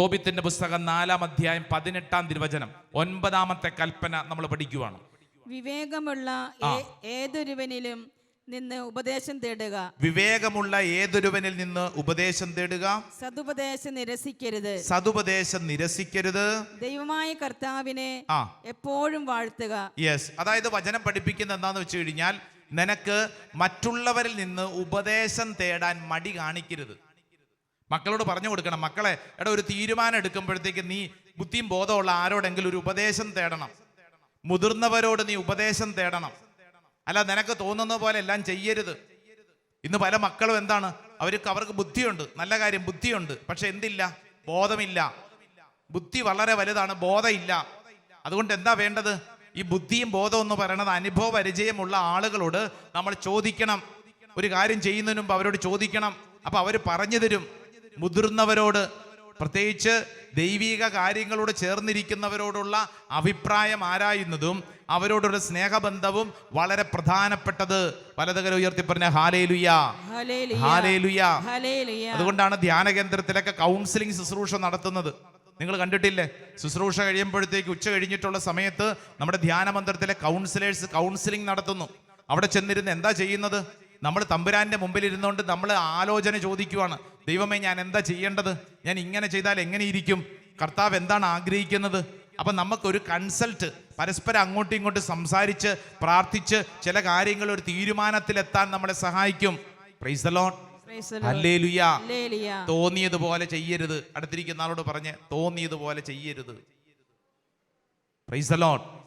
തോബിത്തിന്റെ പുസ്തകം നാലാം അധ്യായം പതിനെട്ടാം തിരുവചനം ഒൻപതാമത്തെ കൽപ്പന നമ്മൾ പഠിക്കുവാണ്. വിവേകമുള്ള ഏതൊരുവനിലും നിന്ന് ഉപദേശം തേടുക. വിവേകമുള്ള ഏതൊരുവനിൽ നിന്ന് ഉപദേശം തേടുക? സതുപദേശം നിരസിക്കരുത്. സതുപദേശം നിരസിക്കരുത്. ദൈവമായ കർത്താവിനെ എപ്പോഴും വാഴ്ത്തുക. യെസ് അതായത് വചനം പഠിപ്പിക്കുന്ന എന്താന്ന് വെച്ച് കഴിഞ്ഞാൽ നിനക്ക് മറ്റുള്ളവരിൽ നിന്ന് ഉപദേശം തേടാൻ മടി കാണിക്കരുത്. മക്കളോട് പറഞ്ഞു കൊടുക്കണം. മക്കളെ എടാ ഒരു തീരുമാനം എടുക്കുമ്പോഴത്തേക്ക് നീ ബുദ്ധിയും ബോധമുള്ള ആരോടെങ്കിലും ഒരു ഉപദേശം തേടണം. മുതിർന്നവരോട് നീ ഉപദേശം തേടണം. അല്ല നിനക്ക് തോന്നുന്ന പോലെ എല്ലാം ചെയ്യരുത്. ഇന്ന് പല മക്കളും എന്താണ് അവർക്ക് അവർക്ക് ബുദ്ധിയുണ്ട്. നല്ല കാര്യം ബുദ്ധിയുണ്ട്. പക്ഷെ എന്തില്ല? ബോധമില്ല. ബുദ്ധി വളരെ വലുതാണ് ബോധമില്ല. അതുകൊണ്ട് എന്താ വേണ്ടത്? ഈ ബുദ്ധിയും ബോധവും എന്ന് പറയുന്നത് അനുഭവ പരിചയമുള്ള ആളുകളോട് നമ്മൾ ചോദിക്കണം. ഒരു കാര്യം ചെയ്യുന്നതിന് മുമ്പ് അവരോട് ചോദിക്കണം. അപ്പൊ അവർ പറഞ്ഞു തരും. മുതിർന്നവരോട് പ്രത്യേകിച്ച് ദൈവിക കാര്യങ്ങളോട് ചേർന്നിരിക്കുന്നവരോടുള്ള അഭിപ്രായം ആരായുന്നതും അവരോടുള്ള സ്നേഹബന്ധവും വളരെ പ്രധാനപ്പെട്ടത് വലതുകര ഉയർത്തി പറഞ്ഞ ഹാലേലുയ. ഹാലേലുയ അതുകൊണ്ടാണ് ധ്യാന കേന്ദ്രത്തിലൊക്കെ കൗൺസിലിംഗ് ശുശ്രൂഷ നടത്തുന്നത്. നിങ്ങൾ കണ്ടിട്ടില്ലേ? ശുശ്രൂഷ കഴിയുമ്പോഴത്തേക്ക് ഉച്ച കഴിഞ്ഞിട്ടുള്ള സമയത്ത് നമ്മുടെ ധ്യാന മന്ദിരത്തിലെ കൗൺസിലേഴ്സ് കൗൺസിലിംഗ് നടത്തുന്നു. അവിടെ ചെന്നിരുന്ന് എന്താ ചെയ്യുന്നത്? നമ്മൾ തമ്പുരാന്റെ മുമ്പിൽ ഇരുന്നുകൊണ്ട് നമ്മൾ ആലോചന ചോദിക്കുവാണ്. ദൈവമേ ഞാൻ എന്താ ചെയ്യേണ്ടത്? ഞാൻ ഇങ്ങനെ ചെയ്താൽ എങ്ങനെ ഇരിക്കും കർത്താവ് എന്താണ് ആഗ്രഹിക്കുന്നത്? അപ്പം നമുക്കൊരു കൺസൾട്ട് പരസ്പരം അങ്ങോട്ടും ഇങ്ങോട്ടും സംസാരിച്ച് പ്രാർത്ഥിച്ച് ചില കാര്യങ്ങൾ ഒരു തീരുമാനത്തിലെത്താൻ നമ്മളെ സഹായിക്കും. Praise the Lord Praise the Lord. Hallelujah hallelujah. തോന്നിയതുപോലെ ചെയ്യരുത്. അടുത്തിരിക്കുന്ന ആളോട് പറഞ്ഞ് തോന്നിയതുപോലെ ചെയ്യരുത്. Price the Lord